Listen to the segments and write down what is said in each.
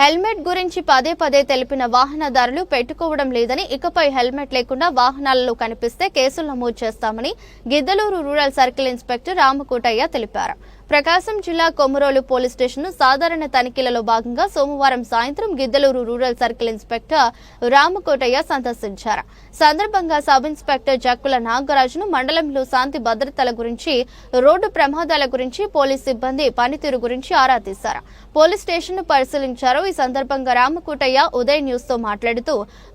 Helmet గురించి పదే పదే తెలిపిన వాహనదారులు పెట్టుకోవడం లేదని ఇకపై హెల్మెట్ లేకుండా వాహనాలలో కనిపిస్తే కేసులు నమోదు చేస్తామని Giddalur rural circle inspector Ramakotaiah తెలిపారు. ప్రకాశం జిల్లా కొమరోలు పోలీస్ స్టేషన్ సాధారణ తనిఖీలలో భాగంగా సోమవారం సాయంత్రం Giddalur rural circle inspector Ramakotaiah సందర్శించారు. సందర్భంగా సబ్ ఇన్స్పెక్టర్ జక్కుల నాగరాజును మండలంలో శాంతి భద్రతల గురించి రోడ్డు ప్రమాదాల గురించి పోలీస్ సిబ్బంది పనితీరు గురించి ఆరా తీశారు. పోలీస్ స్టేషన్ను పరిశీలించారు. ఈ సందర్భంగా రామకోటయ్య ఉదయ్ న్యూస్తో మాట్లాడుతూ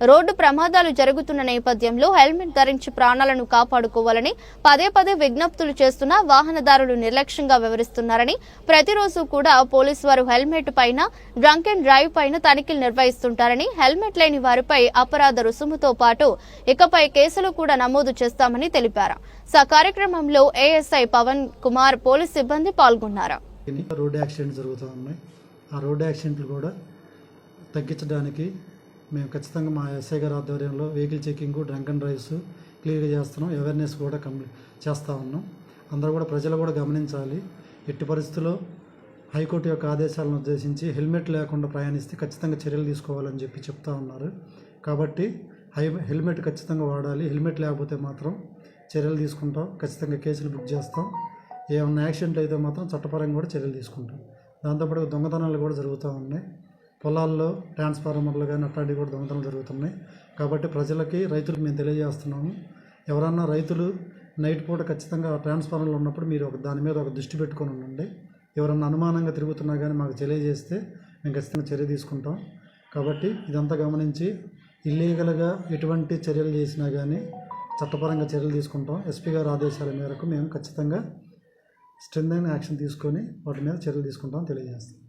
రోడ్డు ప్రమాదాలు జరుగుతున్న నేపథ్యంలో హెల్మెట్ ధరించి ప్రాణాలను కాపాడుకోవాలని పదే పదే విజ్ఞప్తులు చేస్తున్నా వాహనదారులు నిర్లక్ష్యంగా వివరిస్తున్నారని ప్రతిరోజు కూడా పోలీసు వారు హెల్మెట్ పైన డ్రంక్ అండ్ డ్రైవ్ పైన తనిఖీలు నిర్వహిస్తుంటారని హెల్మెట్ లేని వారిపై అపరాధ రుసుముతో పాటు ఇకపై కేసులు కూడా నమోదు చేస్తామని తెలిపారు. స కార్యక్రమంలో ఏఎస్ఐ పవన్ కుమార్ పోలీస్ సిబ్బంది పాల్గొన్నారు. రోడ్డు యాక్సిడెంట్ జరుగుతూ ఉన్నాయి. ఆ రోడ్డు యాక్సిడెంట్లు కూడా తగ్గించడానికి మేము ఖచ్చితంగా మా ఎస్ఐ గారి ఆధ్వర్యంలో vehicle checking drunk and drives క్లియర్గా చేస్తున్నాం. అవేర్నెస్ కూడా కంప్లీట్ చేస్తూ ఉన్నాం. అందరూ కూడా ప్రజలు కూడా గమనించాలి. ఎట్టి పరిస్థితుల్లో హైకోర్టు యొక్క ఆదేశాలను ఉద్దేశించి హెల్మెట్ లేకుండా ప్రయాణిస్తే ఖచ్చితంగా చర్యలు తీసుకోవాలని చెప్పి చెప్తా ఉన్నారు. కాబట్టి హై హెల్మెట్ ఖచ్చితంగా వాడాలి. హెల్మెట్ లేకపోతే మాత్రం చర్యలు తీసుకుంటాం. ఖచ్చితంగా కేసులు బుక్ చేస్తాం. ఏమన్నా యాక్సిడెంట్ అయితే మాత్రం చట్టపరంగా కూడా చర్యలు తీసుకుంటాం. దాంతోపాటు దొంగతనాలు కూడా జరుగుతూ ఉన్నాయి. పొలాల్లో ట్రాన్స్ఫార్మర్లు కానీ అట్లాంటివి కూడా దొంగతనాలు జరుగుతున్నాయి. కాబట్టి ప్రజలకి రైతులకు మేము తెలియజేస్తున్నాము. ఎవరన్నా రైతులు నైట్ పూట ఖచ్చితంగా ట్రాన్స్ఫార్మర్లు ఉన్నప్పుడు మీరు ఒక దాని మీద ఒక దృష్టి పెట్టుకొని ఉండండి. ఎవరన్నా అనుమానంగా తిరుగుతున్నా కానీ మాకు తెలియజేస్తే మేము ఖచ్చితంగా చర్య తీసుకుంటాం. కాబట్టి ఇదంతా గమనించి ఇల్లీగల్గా ఎటువంటి చర్యలు చేసినా కానీ చట్టపరంగా చర్యలు తీసుకుంటాం. ఎస్పీ గారి ఆదేశాల మేరకు మేము ఖచ్చితంగా స్ట్రెంగ్ యాక్షన్ తీసుకొని వాటి మీద చర్యలు తీసుకుంటాం తెలియజేస్తాం.